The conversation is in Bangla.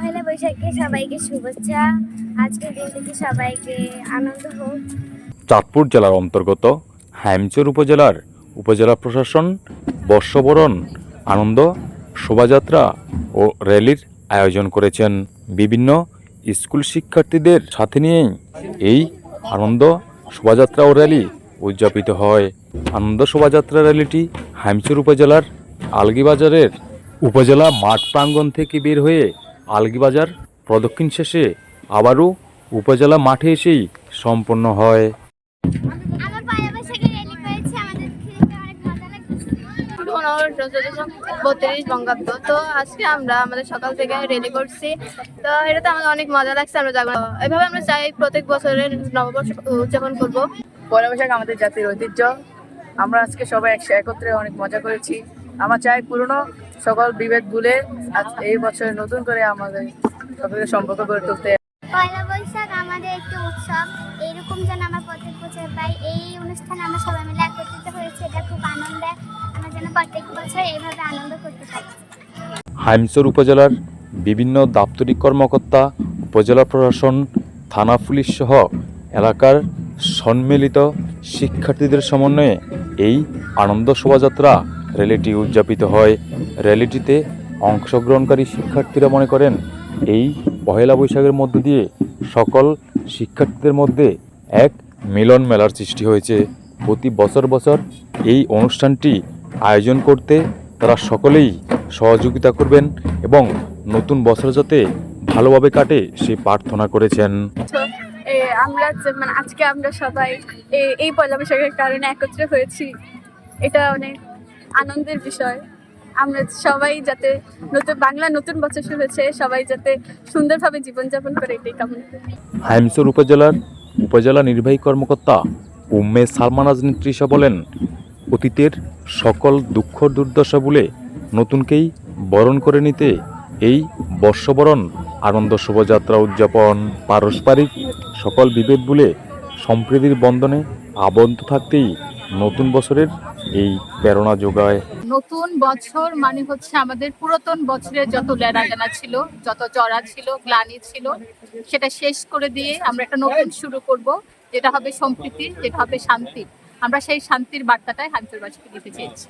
পহেলা বৈশাখে সবাইকে শুভেচ্ছা। আজকের দিনটিতে সবাইকে আনন্দ হোক। চাঁদপুর জেলার অন্তর্গত হাইমচর উপজেলার উপজেলা প্রশাসন বর্ষবরণ, আনন্দ, শোভাযাত্রা ও র্যালির আয়োজন করেছেন বিভিন্ন স্কুল শিক্ষার্থীদের সাথে নিয়েই এই আনন্দ, শোভাযাত্রা ও র্যালি উদযাপিত হয়। আনন্দ শোভাযাত্রা র্যালিটি হাইমচর উপজেলার আলগিবাজারের উপজেলা মাঠ প্রাঙ্গণ থেকে বের হয়ে আলগিবাজার প্রদক্ষিণ শেষে আবারও উপজেলা মাঠে এসেই সম্পন্ন হয়। বত্রিশ বঙ্গাব্দ তো আজকে আমরা আমাদের সকাল থেকে রেডি করছি। তো এটাতে আমাদের অনেক মজা লাগছে আমরা যাব এভাবে আমরা চাই প্রত্যেক বছরের নববর্ষ উদযাপন করব। পয়লা বৈশাখ আমাদের জাতির ঐতিহ্য। আমরা আজকে সবাই একসাথে একত্রে অনেক মজা করেছি। আমরা চাই পুরনো সকল বিভেদ ভুলে এই বছর নতুন করে আমাদের সকলের সম্পর্ক গড়ে তুলতে পয়লা বৈশাখ আমাদের একটি উৎসব। এইরকম যেন আমরা প্রত্যেক বছর পাই। এই অনুষ্ঠানে আমরা সবাই মিলে একত্রিত হয়েছি। এটা খুব আমরা যেন প্রত্যেক বছর এইভাবে আনন্দ করতে পারি। হাইমচর উপজেলার বিভিন্ন দাপ্তরিক কর্মকর্তা উপজেলা প্রশাসন থানা পুলিশ সহ এলাকার সম্মিলিত শিক্ষার্থীদের সমন্বয়ে এই আনন্দ শোভাযাত্রা রেলিটি উদযাপিত হয়। র্যালিটিতে অংশগ্রহণকারী শিক্ষার্থীরা মনে করেন, এই পহেলা বৈশাখের মধ্য দিয়ে সকল শিক্ষার্থীদের মধ্যে এক মিলন মেলার সৃষ্টি হয়েছে। প্রতি বছর বছর এই অনুষ্ঠানটি আয়োজন করতে তারা সকলেই সহযোগিতা করবেন এবং নতুন বছর যাতে ভালোভাবে কাটে সে প্রার্থনা করেছেন। আমরা মানে আজকে আমরা সবাই এই পয়লা বৈশাখের কারণে একত্রে হয়েছি। এটা অনেক আনন্দের বিষয়। আমরা সবাই যাতে নতুন, বাংলা নতুন বছর শুরু হয়েছে সবাই যাতে সুন্দরভাবে জীবনযাপন করে এটাই কামনা করি। হাইমচর উপজেলার উপজেলা নির্বাহী কর্মকর্তা উম্মে সালমানাজ নেত্রিশা বলেন, অতীতের সকল দুঃখ, দুর্দশা বলে নতুনকেই বরণ করে নিতে এই বর্ষবরণ আনন্দ, শোভাযাত্রা, উদযাপন, পারস্পরিক সকল বিভেদ বলে সম্প্রীতির বন্ধনে আবদ্ধ থাকতেই নতুন বছরের এই প্রেরণা যোগায়। নতুন বছর মানে হচ্ছে আমাদের পুরাতন বছরের যত লেনাদেনা ছিল, যত জরা ছিল, গ্লানি ছিল, সেটা শেষ করে দিয়ে আমরা একটা নতুন শুরু করব, যেটা হবে সম্প্রীতি, যেটা হবে শান্তি। আমরা সেই শান্তির বার্তাটাই হাঞ্চলবাসীকে দিতে চেয়েছি।